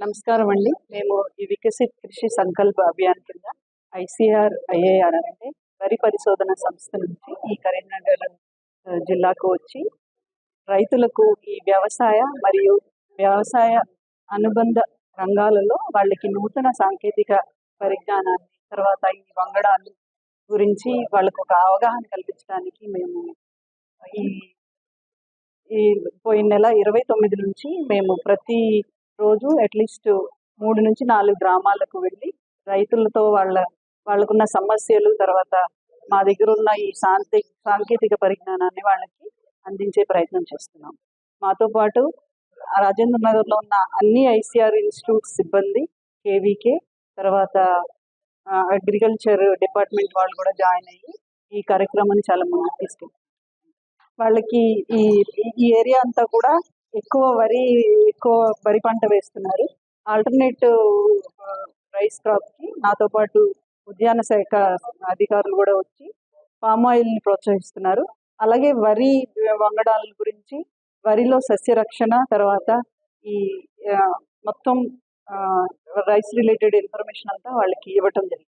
నమస్కారం అండి. మేము ఈ వికసిత్ కృషి సంకల్ప అభియాన్ కింద ఐసీఆర్ ఐఏఆర్ అంటే వరి పరిశోధన సంస్థ నుంచి ఈ కరీంనగర్ జిల్లాకు వచ్చి రైతులకు ఈ వ్యవసాయ మరియు వ్యవసాయ అనుబంధ రంగాలలో వాళ్ళకి నూతన సాంకేతిక పరిజ్ఞానాన్ని తర్వాత ఈ వంగడాలు గురించి వాళ్ళకు ఒక అవగాహన కల్పించడానికి మేము ఈ ఈ పోయిన నెల ఇరవై తొమ్మిది నుంచి మేము ప్రతి రోజు అట్లీస్ట్ మూడు నుంచి నాలుగు గ్రామాలకు వెళ్ళి రైతులతో వాళ్ళ వాళ్ళకున్న సమస్యలు తర్వాత మా దగ్గర ఉన్న ఈ సాంకే సాంకేతిక పరిజ్ఞానాన్ని వాళ్ళకి అందించే ప్రయత్నం చేస్తున్నాం. మాతో పాటు రాజేంద్ర నగర్లో ఉన్న అన్ని ఐసీఆర్ ఇన్స్టిట్యూట్ సిబ్బంది కేవీకే తర్వాత అగ్రికల్చర్ డిపార్ట్మెంట్ వాళ్ళు కూడా జాయిన్ అయ్యి ఈ కార్యక్రమాన్ని చాలా ముందుకు తీసుకెళ్తారు వాళ్ళకి ఈ ఈ ఏరియా అంతా కూడా ఎక్కువ వరి ఎక్కువ వరి పంట వేస్తున్నారు. ఆల్టర్నేటివ్ రైస్ క్రాప్కి నాతో పాటు ఉద్యాన శాఖ అధికారులు కూడా వచ్చి పామ్ ఆయిల్ని ప్రోత్సహిస్తున్నారు. అలాగే వరి వంగడాల గురించి వరిలో సస్య రక్షణ తర్వాత ఈ మొత్తం రైస్ రిలేటెడ్ ఇన్ఫర్మేషన్ అంతా వాళ్ళకి ఇవ్వటం జరిగింది.